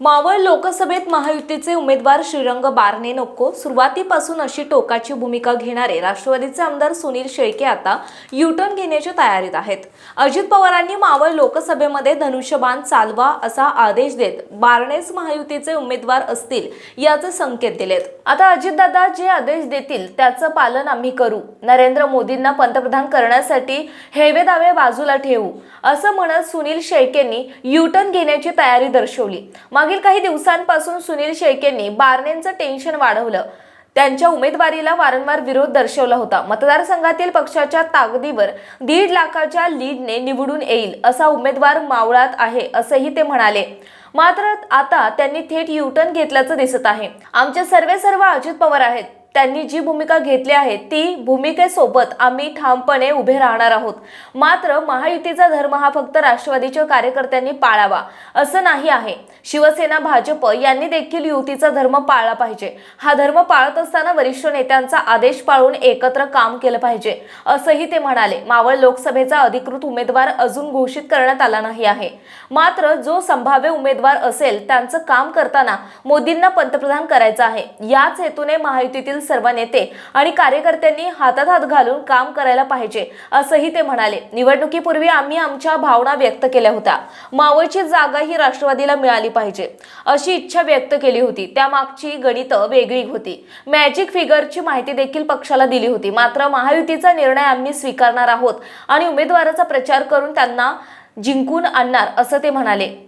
मावळ लोकसभेत महायुतीचे उमेदवार श्रीरंग बारणे नको. सुरुवातीपासून अशी टोकाची भूमिका घेणारे राष्ट्रवादीचे आमदार सुनील शेळके आता युटर्न घेण्याच्या तयारीत आहेत. अजित पवारांनी मावळ लोकसभेमध्ये धनुष्यबाण चालवा असा आदेश देत बारणेच महायुतीचे उमेदवार असतील याचे संकेत दिलेत. आता अजितदादा जे आदेश देतील त्याचं पालन आम्ही करू. नरेंद्र मोदींना पंतप्रधान करण्यासाठी हेवे दावे बाजूला ठेवू. असं म्हणत सुनील शेळकेंनी युटर्न घेण्याची तयारी दर्शवली. मागील काही दिवसांपासून सुनील शेळकेंनी बारणेंचं टेन्शन वाढवलं. त्यांच्या उमेदवारीला वारंवार विरोध दर्शवला होता. मतदारसंघातील पक्षाच्या ताकदीवर दीड लाखाच्या लीडने निवडून येईल असा उमेदवार मावळात आहे असंही ते म्हणाले. मात्र आता त्यांनी थेट युटर्न घेतल्याचं दिसत आहे. आमचे सर्वे सर्व अजित पवार आहेत. त्यांनी जी भूमिका घेतली आहे ती भूमिकेसोबत आम्ही ठामपणे उभे राहणार आहोत. मात्र महायुतीचा धर्म हा फक्त राष्ट्रवादीच्या कार्यकर्त्यांनी पाळावा असं नाही आहे. शिवसेना भाजप यांनी देखील युतीचा धर्म पाळला पाहिजे. हा धर्म पाळत असताना वरिष्ठ नेत्यांचा आदेश पाळून एकत्र काम केलं पाहिजे असंही ते म्हणाले. मावळ लोकसभेचा अधिकृत उमेदवार अजून घोषित करण्यात आला नाही आहे. मात्र जो संभाव्य उमेदवार असेल त्यांचं काम करताना मोदींना पंतप्रधान करायचं आहे. याच हेतूने महायुतीतील सर्व नेते आणि कार्यकर्त्यांनी हातात हात घालून काम करायला पाहिजे असंही ते म्हणाले. निवडणुकीपूर्वी आम्ही आमच्या भावना व्यक्त केल्या होत्या. मावळची जागा ही राष्ट्रवादीला मिळाली पाहिजे अशी इच्छा व्यक्त केली होती. त्यामागची गणितं वेगळी होती. मॅजिक फिगरची माहिती देखील पक्षाला दिली होती. मात्र महायुतीचा निर्णय आम्ही स्वीकारणार आहोत आणि उमेदवाराचा प्रचार करून त्यांना जिंकून आणणार असं ते म्हणाले.